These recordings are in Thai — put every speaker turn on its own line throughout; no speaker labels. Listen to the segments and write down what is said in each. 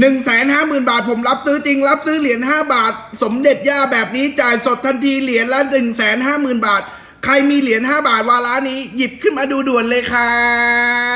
หนึ่งแสนห้าหมื่นบาทผมรับซื้อจริง รับซื้อเหรียญห้าบาท สมเด็จย่าแบบนี้จ่ายสดทันทีเหรียญละหนึ่งแสนห้าหมื่นบาท ใครมีเหรียญห้าบาทวาระนี้ หยิบขึ้นมาดูด่วนเลยครับ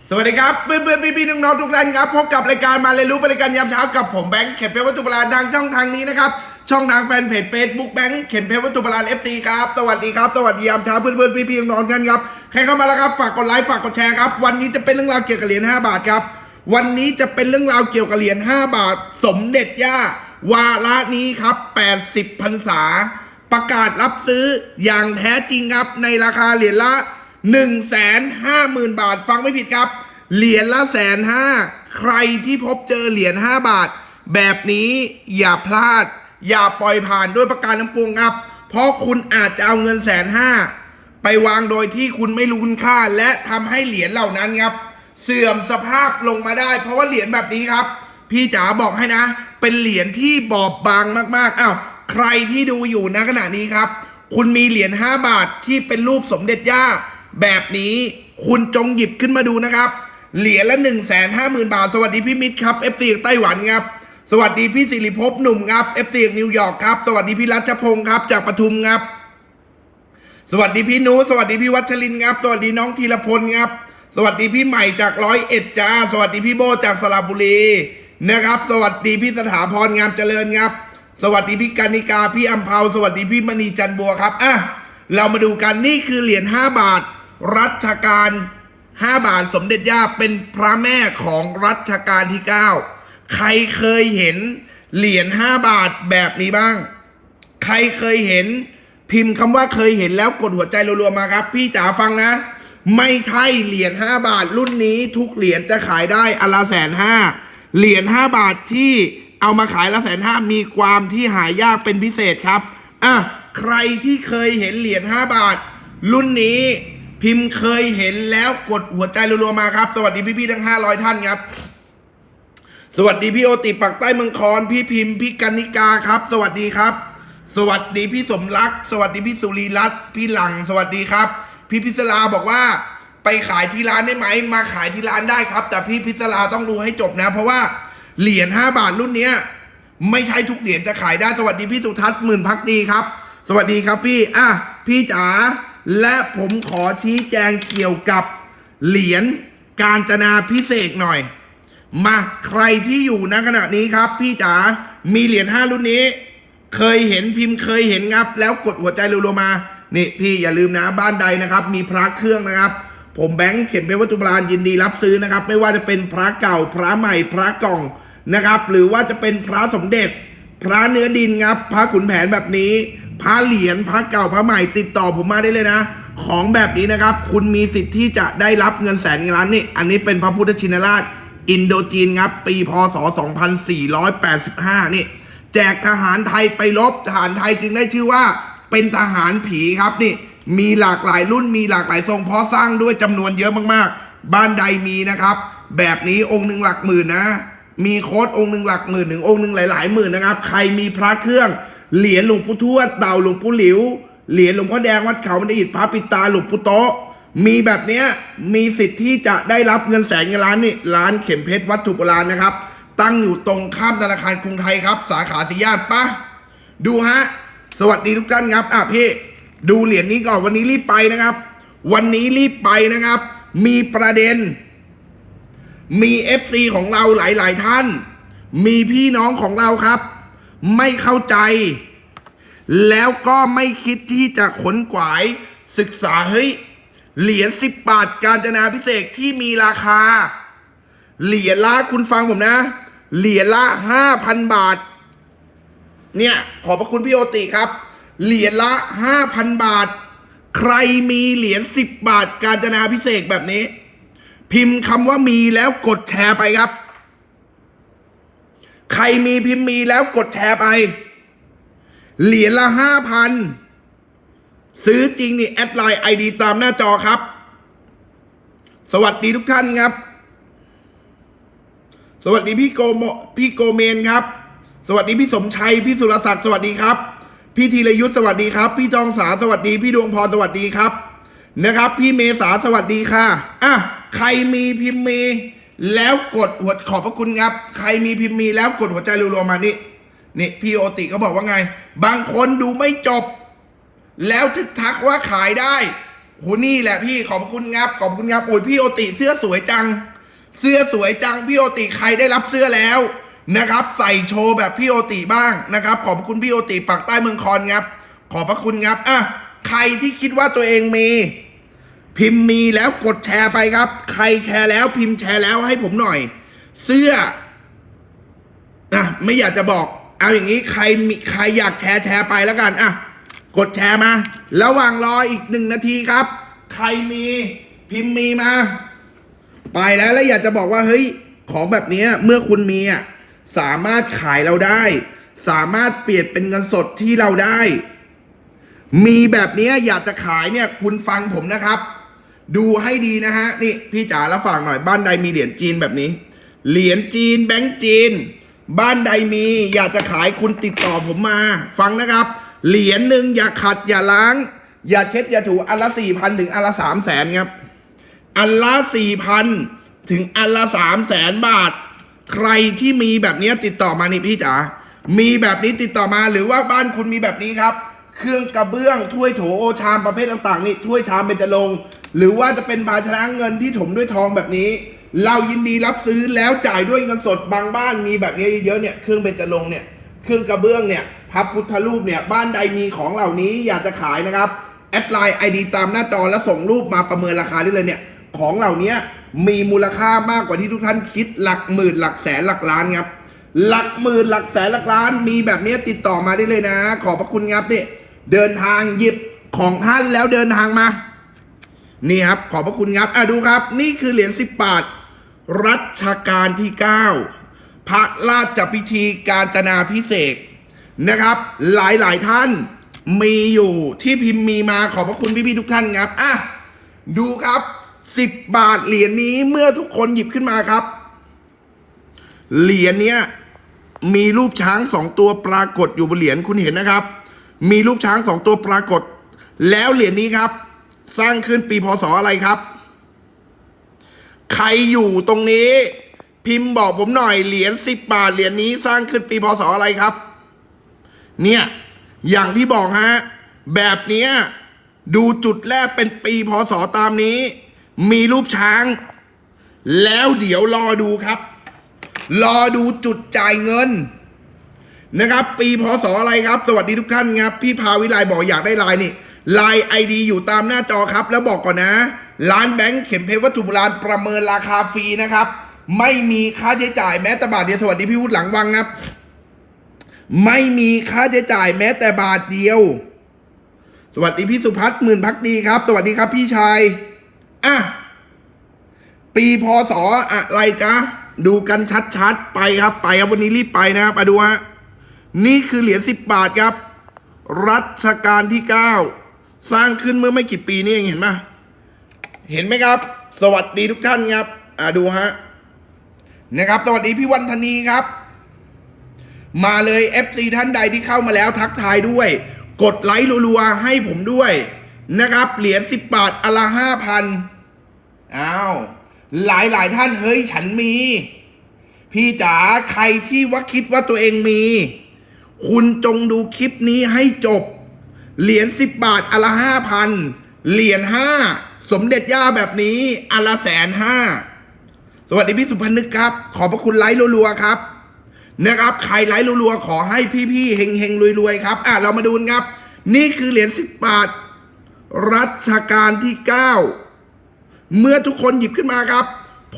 สวัสดีครับเพื่อนเพื่อนพี่พี่น้องๆทุกท่านครับพบกับรายการมาเรียนรู้บริการยามเช้ากับผมแบงค์เข็มเพชรวัตถุโบราณทางช่องทางนี้นะครับช่องทางแฟนเพจ Facebook แบงค์เข็มเพชรวัตถุโบราณ FC ครับสวัสดีครับสวัสดียามเช้าเพื่อนเพื่อนพี่พี่น้องๆท่านครับใครเข้ามาแล้วครับฝากกดไลค์ฝากกดแชร์ครับวันนี้จะเป็นเรื่องราวเกี่ยวกับเหรียญ5บาทครับวันนี้จะเป็นเรื่องราวเกี่ยวกับเหรียญ5บาท สมเด็จย่าวาระนี้ครับ 80พรรษา ประกาศรับซื้ออย่างแท้จริงครับในราคาเหรียญละ 1 5 0 0 0 0 บาทฟังไม่ผิดครับ เหรียญละแสนห้าใครที่พบเจอเหรียญ5บาท แบบนี้อย่าพลาด อย่าปล่อยผ่านด้วยประการน้ำปวงครับ เพราะคุณอาจจะเอาเงินแสนห้าไปวางโดยที่คุณไม่รู้คุณค่า และทำให้เหรียญเหล่านั้นครับ เสื่อมสภาพลงมาได้ เพราะว่าเหรียญแบบนี้ครับ พี่จ๋าบอกให้นะ เป็นเหรียญที่บอบบางมากๆอ้าวใครที่ดูอยู่ณขณะนี้ครับ คุณมีเหรียญ5บาทที่เป็นรูปสมเด็จย่า แบบนี้คุณจงหยิบขึ้นมาดูนะครับ เหรียญละ1นึ่งแสนห้าหมื่นบาท สวัสดีพี่มิตรครับเอฟซีไต้หวันครับสวัสดีพี่สิริภพหนุ่มครับเอฟซีนิวยอร์กครับ สวัสดีพี่รัชพงศ์ครับจากปทุมครับ สวัสดีพี่นูสวัสดีพี่วัชรินครับ สวัสดีน้องธีรพลครับ สวัสดีพี่ใหม่จากร้อยเอ็ดจ้า สวัสดีพี่โบจากสระบุรีนะครับ สวัสดีพี่สถาพรงามเจริญครับ สวัสดีพี่กานิกาพี่อัมพาวสวัสดีพี่มณีจันบัวครับอะเรามาดูกันนี่คือเหรียญ5บาท รัชกาล 5 บาทสมเด็จย่าเป็นพระแม่ของรัชกาลที่ 9 ใครเคยเห็นเหรียญ5บาทแบบนี้บ้าง ใครเคยเห็นพิมพ์คำว่าเคยเห็นแล้วกดหัวใจรัวๆมาครับ พี่จ๋าฟังนะ ไม่ใช่เหรียญ5บาทรุ่นนี้ทุกเหรียญจะขายได้อละแสนห้าเหรียญ5บาทที่เอามาขายละแสนห้ามีความที่หายากเป็นพิเศษครับอะใครที่เคยเห็นเหรียญ5บาท รุ่นนี้ พิมพ์เคยเห็นแล้วกดหัวใจรัวๆมาครับ สวัสดีพี่ๆทั้ง 500 ท่านครับ สวัสดีพี่โอติปักใต้เมืองคอนพี่พิมพ์พี่กนิกาครับ สวัสดีครับ สวัสดีพี่สมรัก สวัสดีพี่สุรีรัตน์พี่หลัง สวัสดีครับ พี่พิศลาบอกว่าไปขายที่ร้านได้ไหมมาขายที่ร้านได้ครับ แต่พี่พิศลาต้องดูให้จบนะ เพราะว่าเหรียญ5บาทรุ่นเนี้ยไม่ใช่ทุกเหรียญจะขายได้สวัสดีพี่สุทัศน์หมื่นพักดีครับ สวัสดีครับพี่อะพี่จ๋า และผมขอชี้แจงเกี่ยวกับเหรียญการจนาพิเศษหน่อย มาใครที่อยู่ณขณะนี้ครับ พี่จ๋ามีเหรียญห้ารุ่นนี้ เคยเห็นพิมพ์เคยเห็นครับ แล้วกดหัวใจรัวๆมา นี่พี่อย่าลืมนะบ้านใดนะครับ มีพระเครื่องนะครับ ผมแบงค์เข็มเพชรวัตถุโบราณยินดีรับซื้อนะครับ ไม่ว่าจะเป็นพระเก่าพระใหม่พระกล่องนะครับ หรือว่าจะเป็นพระสมเด็จ พระเนื้อดินครับ พระขุนแผนแบบนี้ พระเหรียญพระเก่าพระใหม่ติดต่อผมมาได้เลยนะ ของแบบนี้นะครับ คุณมีสิทธิ์ที่จะได้รับเงินแสนเงินล้านนี่อันนี้เป็นพระพุทธชินราช อินโดจีนครับปีพศ 2485 นี่ แจกทหารไทยไปรบทหารไทยจึงได้ชื่อว่าเป็นทหารผีครับนี่ มีหลากหลายรุ่นมีหลากหลายทรงเพราะสร้างด้วยจำนวนเยอะมากๆ บ้านใดมีนะครับ แบบนี้องค์หนึ่งหลักหมื่นนะ มีโค้ดองค์หนึ่งหลักหมื่นหนึ่งองค์หนึ่งหลายๆหมื่นนะครับ ใครมีพระเครื่อง เหรียญหลวงปู่ทวดเต่าหลวงปู่หลิว เหรียญหลวงพ่อแดงวัดเขาบันได้อิฐพระปิตาหลวงปู่โตะมีแบบเนี้ยมีสิทธิ์ที่จะได้รับเงินแสนเงินล้านนี่ร้านเข็มเพชรวัตถุโบราณนะครับ ตั้งอยู่ตรงข้ามธนาคารกรุงไทยครับ สาขาสีย่านปะดูฮะสวัสดีทุกท่านครับอะพี่ดูเหรียญนี้ก่อนวันนี้รีบไปนะครับ วันนี้รีบไปนะครับ มีประเด็น มี FC ของเราหลาย ๆ ท่าน มีพี่น้องของเราครับ ไม่เข้าใจ แล้วก็ไม่คิดที่จะขนขวายศึกษาเฮ้ยเหรียญสิบบาทการจนาพิเศษที่มีราคา เหรียญละคุณฟังผมนะ เหรียญละห้าพันบาท เนี่ย ขอบพระคุณพี่โอติครับ เหรียญละห้าพันบาท ใครมีเหรียญสิบบาทการจนาพิเศษแบบนี้ พิมพ์คำว่ามีแล้วกดแชร์ไปครับ ใครมีพิมพ์มีแล้วกดแชร์ไป เหรียญละห้าพันซื้อจริงนี่แอดไลน์ไอดีตามหน้าจอครับ สวัสดีทุกท่านครับ สวัสดีพี่โกโมพี่โกเมนครับ สวัสดีพี่สมชัย พี่สุรศักดิ์สวัสดีครับ พี่ธีรยุทธสวัสดีครับ พี่ทองสาสวัสดี พี่ดวงพรสวัสดีครับ นะครับ พี่เมษาสวัสดีค่ะอะใครมีพิมพ์มี แล้วกดหัวขอบพระคุณครับ ใครมีพิมพ์มีแล้วกดหัวใจรัวๆมานี่นี่พี่โอติเขาบอกว่าไง บางคนดูไม่จบ แล้วทึกทักว่าขายได้โหนี่แหละพี่ขอบพระคุณครับขอบคุณครับโอ้ยพี่โอติเสื้อสวยจัง เสื้อสวยจังพี่โอติใครได้รับเสื้อแล้วนะครับ ใส่โชว์แบบพี่โอติบ้างนะครับ ขอบคุณพี่โอติปากใต้เมืองคอนครับขอบพระคุณครับอะใครที่คิดว่าตัวเองมี พิมพ์มีแล้วกดแชร์ไปครับ ใครแชร์แล้วพิมพ์แชร์แล้วให้ผมหน่อย เสื้ออะไม่อยากจะบอก เอาอย่างนี้ใครมีใครอยากแชร์แชร์ไปแล้วกันอะกดแชร์มา ระหว่างรออีกหนึ่งนาทีครับ ใครมีพิมพ์มีมา ไปแล้วแล้วอยากจะบอกว่าเฮ้ยของแบบนี้เมื่อคุณมีอะสามารถขายเราได้ สามารถเปลี่ยนเป็นเงินสดที่เราได้ มีแบบนี้อยากจะขายเนี่ยคุณฟังผมนะครับ ดูให้ดีนะฮะ นี่พี่จ๋าแล้วฝากหน่อยบ้านใดมีเหรียญจีนแบบนี้ เหรียญจีนแบงก์จีน บ้านใดมีอยากจะขายคุณติดต่อผมมา ฟังนะครับ เหรียญหนึ่งอย่าขัดอย่าล้าง อย่าเช็ดอย่าถูอันละสี่พันถึงอันละสามแสนครับ อันละสี่พันถึงอันละสามแสนบาท ใครที่มีแบบนี้ติดต่อมานี่พี่จ๋ามีแบบนี้ติดต่อมาหรือว่าบ้านคุณมีแบบนี้ครับ เครื่องกระเบื้องถ้วยโถโอชามประเภทต่างๆนี่ถ้วยชามเป็นจะลงค์ หรือว่าจะเป็นภาชนะเงินที่ถมด้วยทองแบบนี้ เรายินดีรับซื้อแล้วจ่ายด้วยเงินสดบางบ้านมีแบบนี้เยอะๆเนี่ยเครื่องเป็นจะลงเนี่ยเครื่องกระเบื้องเนี่ยพระพุทธรูปเนี่ยบ้านใดมีของเหล่านี้อยากจะขายนะครับแอดไลน์ไอดีตามหน้าจอแล้วส่งรูปมาประเมินราคาได้เลยเนี่ยของเหล่านี้มีมูลค่ามากกว่าที่ทุกท่านคิดหลักหมื่นหลักแสนหลักล้านครับหลักหมื่นหลักแสนหลักล้าน มีแบบนี้ติดต่อมาได้เลยนะ ขอบพระคุณครับนี่เดินทางหยิบของท่านแล้วเดินทางมา นี่ครับ ขอบพระคุณครับอะดูครับ นี่คือเหรียญสิบบาท รัชกาลที่ 9 พระราชพิธีการจนาพิเศษนะครับ หลายหลายท่านมีอยู่ที่พิมพ์มีมาขอบพระคุณพี่ๆทุกท่านครับอะดูครับ 10 บาทเหรียญนี้เมื่อทุกคนหยิบขึ้นมาครับ เหรียญเนี้ยมีรูปช้างสองตัวปรากฏอยู่บนเหรียญคุณเห็นนะครับ มีรูปช้างสองตัวปรากฏ แล้วเหรียญนี้ครับ สร้างขึ้นปีพศอะไรครับ ใครอยู่ตรงนี้ พิมพ์บอกผมหน่อยเหรียญสิบบาทเหรียญนี้สร้างขึ้นปีพศอะไรครับ เนี่ย อย่างที่บอกฮะ แบบเนี้ยดูจุดแรกเป็นปีพศตามนี้ มีรูปช้าง แล้วเดี๋ยวรอดูครับ รอดูจุดจ่ายเงินนะครับ ปีพศอะไรครับ สวัสดีทุกท่านครับ พี่พาวิไลบอกอยากได้ไลน์นี่ ไลน์ไอดีอยู่ตามหน้าจอครับ แล้วบอกก่อนนะ ร้านแบงค์เข็มเพชรวัตถุโบราณประเมินราคาฟรีนะครับ ไม่มีค่าใช้จ่ายแม้แต่บาทเดียวสวัสดีพี่วุฒิหลังวังครับ ไม่มีค่าใช้จ่ายแม้แต่บาทเดียว สวัสดีพี่สุพัฒน์หมื่นพักดีครับ สวัสดีครับพี่ชายอะปีพศอะไรจ๊ะดูกันชัดๆ ไปครับไปครับวันนี้รีบไปนะครับมาดูฮะนี่คือเหรียญสิบบาทครับ รัชกาลที่เก้า สร้างขึ้นเมื่อไม่กี่ปีนี่เองเห็นไหมเห็นไหมครับ สวัสดีทุกท่านครับ อ่าดูฮะนะครับ สวัสดีพี่วันธนีครับ มาเลย FC ท่านใดที่เข้ามาแล้วทักทายด้วย กดไลค์รัวๆให้ผมด้วยนะครับ เหรียญสิบบาทอละห้าพันอ้าวหลายหลายๆท่านเฮ้ยฉันมี พี่จ๋าใครที่ว่าคิดว่าตัวเองมี คุณจงดูคลิปนี้ให้จบ เหรียญสิบบาทอนละห้าพันเหรียญห้าสมเด็จย่าแบบนี้อนละแสนห้าสวัสดีพี่สุพนึกครับ ขอบพระคุณไลค์รัวๆครับนะครับใครไลค์รัวๆขอให้พี่ๆเฮงๆรวยๆครับ อะเรามาดูกันครับ นี่คือเหรียญสิบบาทรัชกาลที่เก้าเมื่อทุกคนหยิบขึ้นมาครับ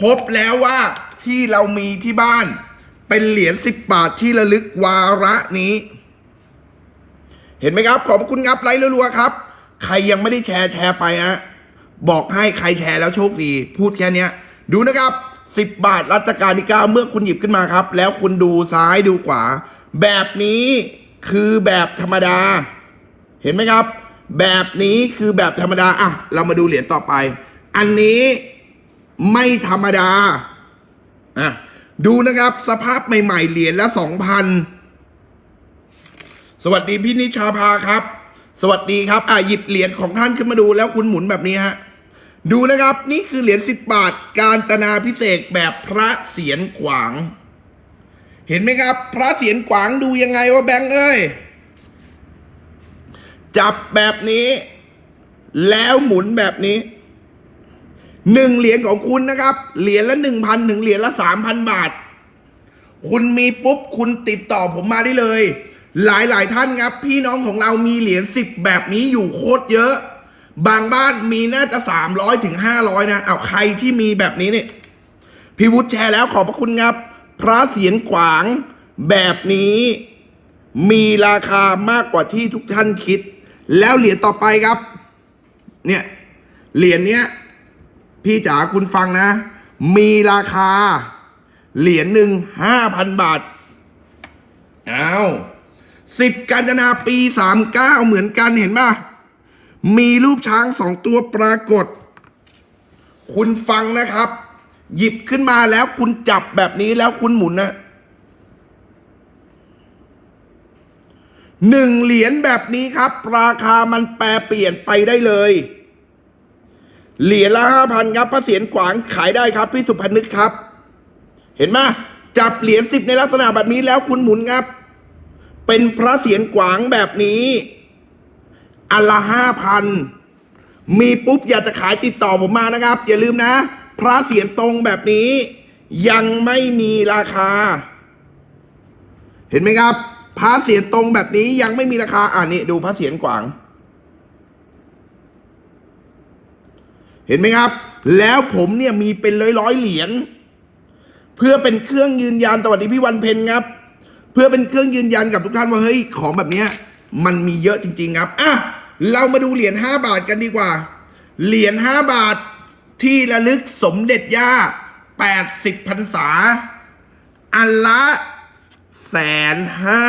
พบแล้วว่าที่เรามีที่บ้าน เป็นเหรียญสิบบาทที่ระลึกวาระนี้ เห็นไหมครับ ขอบคุณครับไลค์รัวๆครับ ใครยังไม่ได้แชร์แชร์ไปฮะบอกให้ใครแชร์แล้วโชคดี พูดแค่นี้ดูนะครับ 10 บาทรัชกาลที่9เมื่อคุณหยิบขึ้นมาครับ แล้วคุณดูซ้ายดูขวา แบบนี้คือแบบธรรมดา เห็นไหมครับ แบบนี้คือแบบธรรมดาอะเรามาดูเหรียญต่อไป อันนี้ไม่ธรรมดาอะดูนะครับสภาพใหม่ ๆ เหรียญละสองพัน สวัสดีพี่นิชาภาครับ สวัสดีครับ อะหยิบเหรียญของท่านขึ้นมาดูแล้วคุณหมุนแบบนี้ฮะ ดูนะครับ นี่คือเหรียญสิบบาท การจนาพิเศษแบบพระเสียรขวาง เห็นไหมครับ พระเสียรขวางดูยังไงว่าแบงค์เอ้ย จับแบบนี้ แล้วหมุนแบบนี้หนึ่งเหรียญของคุณนะครับ เหรียญละหนึ่งพันถึงเหรียญละสามพันบาท คุณมีปุ๊บคุณติดต่อผมมาได้เลย หลายหลายท่านครับ พี่น้องของเรามีเหรียญสิบแบบนี้อยู่โคตรเยอะ บางบ้านมีน่าจะสามร้อยถึงห้าร้อยนะเอาใครที่มีแบบนี้เนี่ยพี่วุฒิแชร์แล้วขอบพระคุณครับ พระเสียรขวางแบบนี้ มีราคามากกว่าที่ทุกท่านคิด แล้วเหรียญต่อไปครับ เนี่ยเหรียญเนี้ยพี่จ๋าคุณฟังนะ มีราคา เหรียญหนึ่งห้าพันบาทอ้าว สิบกาญจนาปีสามเก้าเหมือนกันเห็นป่ะ มีรูปช้างสองตัวปรากฏ คุณฟังนะครับ หยิบขึ้นมาแล้วคุณจับแบบนี้แล้วคุณหมุนนะหนึ่งเหรียญแบบนี้ครับ ราคามันแปรเปลี่ยนไปได้เลย เหรียญละห้าพันครับพระเศียรขวางขายได้ครับ พี่สุพนึกครับ เห็นไหมจับเหรียญสิบในลักษณะแบบนี้แล้วคุณหมุนครับ เป็นพระเศียรขวางแบบนี้ อันละห้าพัน มีปุ๊บอยากจะขายติดต่อผมมานะครับ อย่าลืมนะ พระเศียรตรงแบบนี้ ยังไม่มีราคา เห็นไหมครับ พระเศียรตรงแบบนี้ยังไม่มีราคาอ่านี่ดูพระเศียรขวาง เห็นไหมครับ แล้วผมเนี่ยมีเป็นร้อยร้อยๆเหรียญเพื่อเป็นเครื่องยืนยันสวัสดีพี่วันเพ็ญครับ เพื่อเป็นเครื่องยืนยันกับทุกท่านว่าเฮ้ยของแบบเนี้ยมันมีเยอะจริง ๆ ครับอะเรามาดูเหรียญ5บาทกันดีกว่า เหรียญ5บาทที่ระลึกสมเด็จย่า 80พรรษา อันละแสนห้า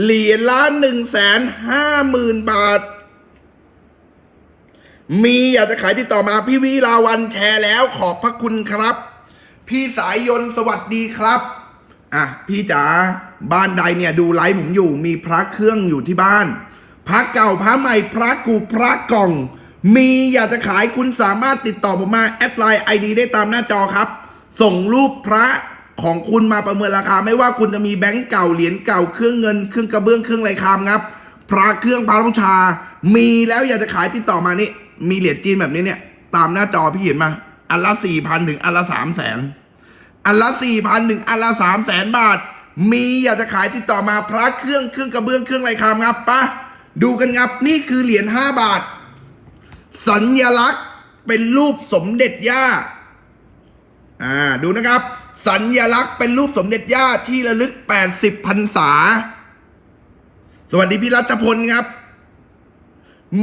เหรียญละหนึ่งแสนห้าหมื่นบาท มีอยากจะขายติดต่อมาพี่วิลาวันแชร์แล้วขอบพระคุณครับ พี่สายยนต์สวัสดีครับ อะ พี่จ๋าบ้านใดเนี่ยดูไลฟ์ผมอยู่มีพระเครื่องอยู่ที่บ้าน พระเก่าพระใหม่พระกูพระกล่อง มีอยากจะขายคุณสามารถติดต่อผมมาแอดไลน์ไอดีได้ตามหน้าจอครับ ส่งรูปพระของคุณมาประเมินราคา ไม่ว่าคุณจะมีแบงก์เก่าเหรียญเก่าเครื่องเงินเครื่องกระเบื้องเครื่องไรคามครับ พระเครื่องพระบูชา มีแล้วอยากจะขายติดต่อมานี่มีเหรียญจีนแบบนี้เนี่ย ตามหน้าจอพี่เห็นมา อันละสี่พันถึงอันละสามแสนอันละสี่พันถึงอันละสามแสนบาท มีอยากจะขายติดต่อมาพระเครื่องเครื่องกระเบื้องเครื่องไรคามครับปะดูกันครับนี่คือเหรียญห้าบาท สัญลักษณ์เป็นรูปสมเด็จย่าอ่าดูนะครับ สัญลักษณ์เป็นรูปสมเด็จย่าที่ระลึก 80พรรษา สวัสดีพี่รัชพลครับ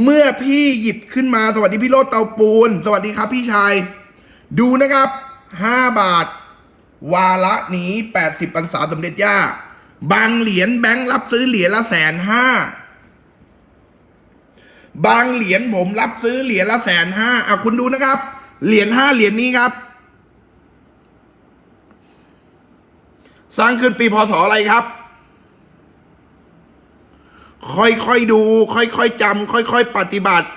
เมื่อพี่หยิบขึ้นมาสวัสดีพี่โรดเตาปูน สวัสดีครับพี่ชาย ดูนะครับ 5 บาท วาระนี้ 80พรรษาสมเด็จย่า บางเหรียญแบงค์รับซื้อเหรียญละแสนห้าบางเหรียญผมรับซื้อเหรียญละแสนห้าอะคุณดูนะครับ เหรียญห้าเหรียญนี้ครับ สร้างขึ้นปีพศอะไรครับ ค่อยๆดู ค่อยๆจำค่อย ๆ ปฏิบัติ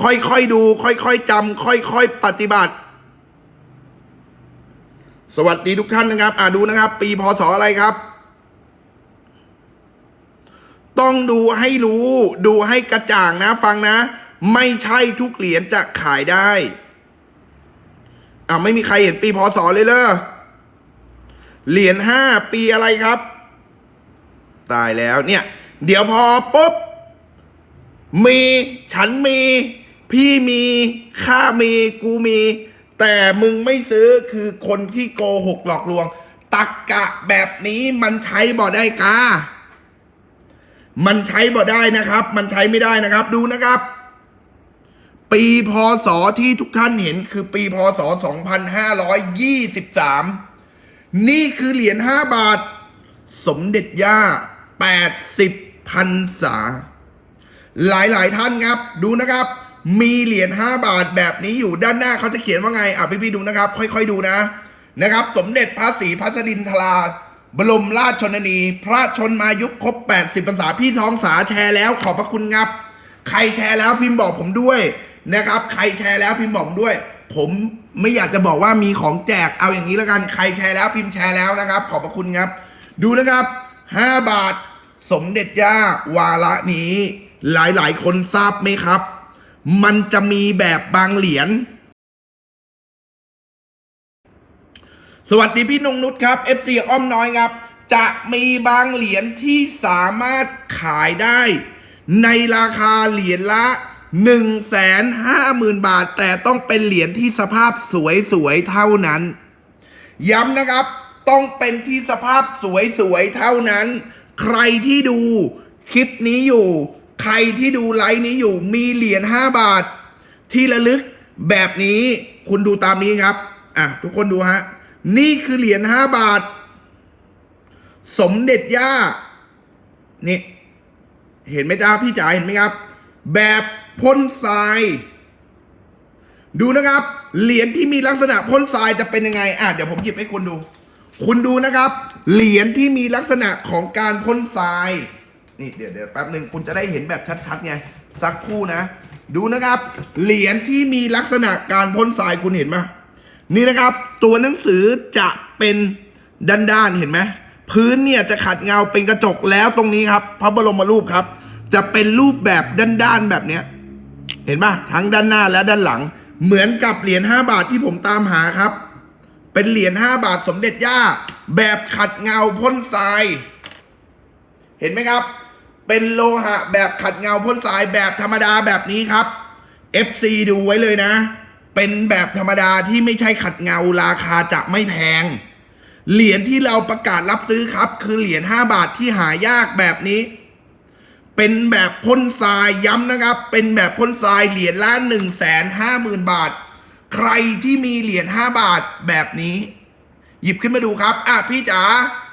ค่อยๆดู ค่อยๆจำค่อยๆปฏิบัติ สวัสดีทุกท่านนะครับ อ่าดูนะครับ ปีพศอะไรครับ ต้องดูให้รู้ ดูให้กระจ่างนะ ฟังนะ ไม่ใช่ทุกเหรียญจะขายได้ อ่าไม่มีใครเห็นปีพศเลยเลยเหรียญห้าปีอะไรครับ ตายแล้วเนี่ย เดี๋ยวพอปุ๊บมี ฉันมี พี่มีข้ามีกูมี แต่มึงไม่ซื้อคือคนที่โกหกหลอกลวง ตักกะแบบนี้มันใช้บ่ได้กา มันใช้บ่ได้นะครับ มันใช้ไม่ได้นะครับ ดูนะครับ ปีพศที่ทุกท่านเห็นคือปีพศ 2523 นี่คือเหรียญ 5 บาท สมเด็จย่า 80 พันษา หลายๆท่านครับ ดูนะครับ มีเหรียญ5บาทแบบนี้อยู่ด้านหน้าเขาจะเขียนว่าไงอะพี่ๆดูนะครับ ค่อยๆดูนะนะครับ สมเด็จพระศรีพัชรินทราบรมราชชนนี พระชนมายุครบ 80พรรษาพี่ท้องสาแชร์แล้วขอบพระคุณครับ ใครแชร์แล้วพิมพ์บอกผมด้วยนะครับ ใครแชร์แล้วพิมพ์บอกผมด้วย ผมไม่อยากจะบอกว่ามีของแจกเอาอย่างนี้แล้วกันใครแชร์แล้วพิมพ์แชร์แล้วนะครับ ขอบพระคุณครับ ดูนะครับ 5 บาท สมเด็จย่าวาระนี้ หลายๆ คนทราบไหมครับ มันจะมีแบบบางเหรียญสวัสดีพี่นงนุชครับ FC อ้อมน้อยครับ จะมีบางเหรียญที่สามารถขายได้ ในราคาเหรียญละ 1 5 0 0 0 0 บาท แต่ต้องเป็นเหรียญที่สภาพสวยๆเท่านั้น ย้ำนะครับ ต้องเป็นที่สภาพสวยๆเท่านั้น ใครที่ดูคลิปนี้อยู่ ใครที่ดูไลฟ์นี้อยู่มีเหรียญ5บาท ที่ระลึกแบบนี้คุณดูตามนี้ครับ อะ ทุกคนดูฮะ นี่คือเหรียญ5บาท สมเด็จย่า นี่ เห็นไหมจ้าพี่จ๋าเห็นไหมครับ แบบพ่นทราย ดูนะครับ เหรียญที่มีลักษณะพ่นทรายจะเป็นยังไง อะ เดี๋ยวผมหยิบให้คุณดู คุณดูนะครับ เหรียญที่มีลักษณะของการพ่นทราย นี่เดี๋ยวเดี๋ยวแป๊บหนึ่งคุณจะได้เห็นแบบชัดๆไงสักครู่นะ ดูนะครับ เหรียญที่มีลักษณะการพ่นทรายคุณเห็นไหมนี่นะครับ ตัวหนังสือจะเป็นด้านๆเห็นไหมพื้นเนี่ยจะขัดเงาเป็นกระจกแล้วตรงนี้ครับ พระบรมรูปครับ จะเป็นรูปแบบด้านๆแบบเนี้ยเห็นป่ะทั้งด้านหน้าและด้านหลัง เหมือนกับเหรียญ5บาทที่ผมตามหาครับ เป็นเหรียญ5บาทสมเด็จย่า แบบขัดเงาพ่นทราย เห็นไหมครับ เป็นโลหะแบบขัดเงาพ่นทรายแบบธรรมดาแบบนี้ครับ FC ดูไว้เลยนะ เป็นแบบธรรมดาที่ไม่ใช่ขัดเงาราคาจะไม่แพง เหรียญที่เราประกาศรับซื้อครับ คือเหรียญ5บาทที่หายากแบบนี้ เป็นแบบพ่นทรายย้ำนะครับ เป็นแบบพ่นทรายเหรียญละ1 5 0 0 0 0 บาท ใครที่มีเหรียญ5บาทแบบนี้ หยิบขึ้นมาดูครับ อะพี่จ๋า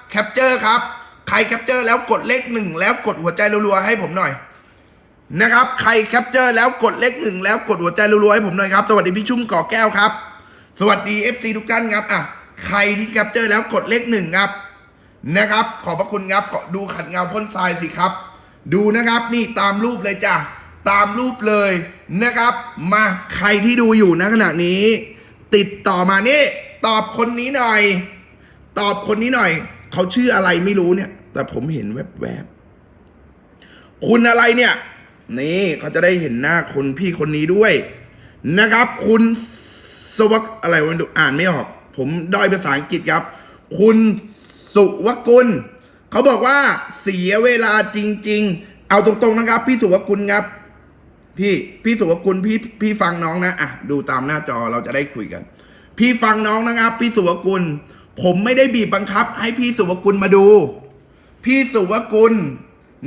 แคปเจอร์ครับ ใครแคปเจอร์แล้วกดเลขหนึ่งแล้วกดหัวใจรัวๆให้ผมหน่อยนะครับ ใครแคปเจอร์แล้วกดเลขหนึ่งแล้วกดหัวใจรัวๆให้ผมหน่อยครับ สวัสดีพี่ชุ่มก่อแก้วครับ สวัสดี FC ทุกท่านครับอะใครที่แคปเจอร์แล้วกดเลขหนึ่งครับนะครับ ขอบพระคุณครับดูขัดเงาพ่นทรายสิครับ ดูนะครับนี่ตามรูปเลยจ้ะตามรูปเลยนะครับ มาใครที่ดูอยู่ณขณะนี้ ติดต่อมานี่ตอบคนนี้หน่อย ตอบคนนี้หน่อย เขาชื่ออะไรไม่รู้เนี่ย แต่ผมเห็นแวบๆ คุณอะไรเนี่ย นี่เขาจะได้เห็นหน้าคนพี่คนนี้ด้วย นะครับ คุณสวักอะไรวะดูอ่านไม่ออก ผมด้อยภาษาอังกฤษครับ คุณสุวกุลเขาบอกว่าเสียเวลาจริง ๆ เอาตรงๆนะครับ พี่สุวกุลครับ พี่พี่สุวกุลพี่พี่ฟังน้องนะอะดูตามหน้าจอเราจะได้คุยกัน พี่ฟังน้องนะครับ พี่สุวกุลผมไม่ได้บีบบังคับ ให้พี่สุวกุลมาดู พี่สุวกุล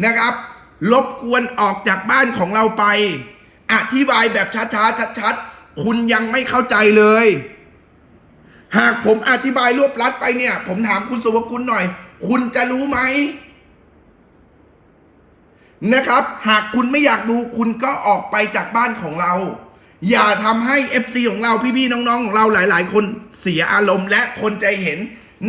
นะครับรบกวนออกจากบ้านของเราไป อธิบายแบบช้าๆชัดๆคุณยังไม่เข้าใจเลย หากผมอธิบายรวบลัดไปเนี่ย ผมถามคุณสุวกุลหน่อย คุณจะรู้ไหมนะครับ หากคุณไม่อยากดูคุณก็ออกไปจากบ้านของเรา อย่าทำให้ FC ของเราพี่ๆน้องๆของเราหลาย ๆ คนเสียอารมณ์และคนใจเห็น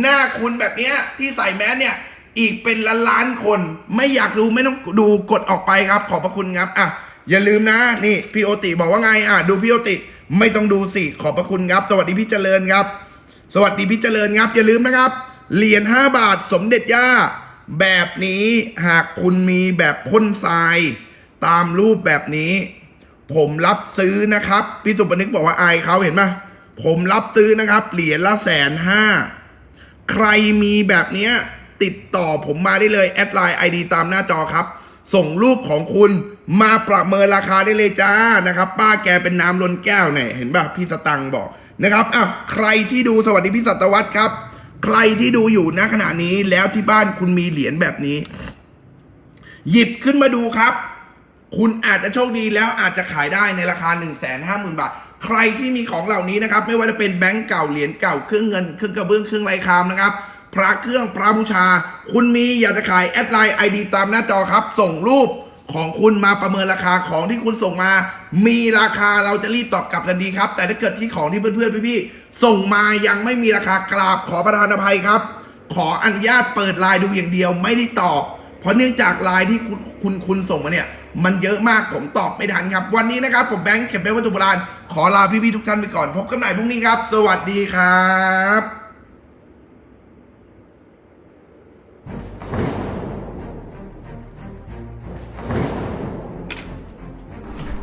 หน้าคุณแบบเนี้ยที่ใส่แมสเนี่ย อีกเป็นล้านล้านคน ไม่อยากดูไม่ต้องดูกดออกไปครับ ขอบพระคุณครับอะอย่าลืมนะนี่พี่โอติบอกว่าไงอะดูพี่โอติไม่ต้องดูสิขอบพระคุณครับ สวัสดีพี่เจริญครับ สวัสดีพี่เจริญครับ อย่าลืมนะครับเหรียญ5บาทสมเด็จย่า แบบนี้หากคุณมีแบบพ่นทราย ตามรูปแบบนี้ ผมรับซื้อนะครับพี่สุปนิกบอกว่าอายเขาเห็นไหมผมรับซื้อนะครับ เหรียญละแสนห้าใครมีแบบเนี้ย ติดต่อผมมาได้เลยแอดไลน์ไอดีตามหน้าจอครับ ส่งรูปของคุณมาประเมินราคาได้เลยจ้านะครับ ป้าแกเป็นน้ำล้นแก้วเนี่ยเห็นป่ะพี่สตังค์บอกนะครับอะใครที่ดูสวัสดีพี่สัตวัตครับ ใครที่ดูอยู่ณขณะนี้แล้วที่บ้านคุณมีเหรียญแบบนี้ หยิบขึ้นมาดูครับ คุณอาจจะโชคดีแล้วอาจจะขายได้ในราคา 1 5 0 0 0 0 บาท ใครที่มีของเหล่านี้นะครับ ไม่ว่าจะเป็นแบงก์เก่าเหรียญเก่าเครื่องเงินเครื่องกระเบื้องเครื่องไรคามนะครับ พระเครื่องพระบูชา คุณมีอยากจะขายแอดไลน์ไอดีตามหน้าจอครับ ส่งรูปของคุณมาประเมินราคาของที่คุณส่งมา มีราคาเราจะรีบตอบกลับทันทีครับ แต่ถ้าเกิดที่ของที่เพื่อนๆพี่ๆส่งมายังไม่มีราคากราบขอประทานอภัยครับ ขออนุญาตเปิดไลน์ดูอย่างเดียวไม่ได้ตอบ เพราะเนื่องจากไลน์ที่คุณคุณคุณส่งมาเนี่ยมันเยอะมากผมตอบไม่ทันครับ วันนี้นะครับ ผมแบงค์เข็มเป็นวัตถุโบราณขอลาพี่ๆทุกท่านไปก่อน พบกันใหม่พรุ่งนี้ครับ สวัสดีครับ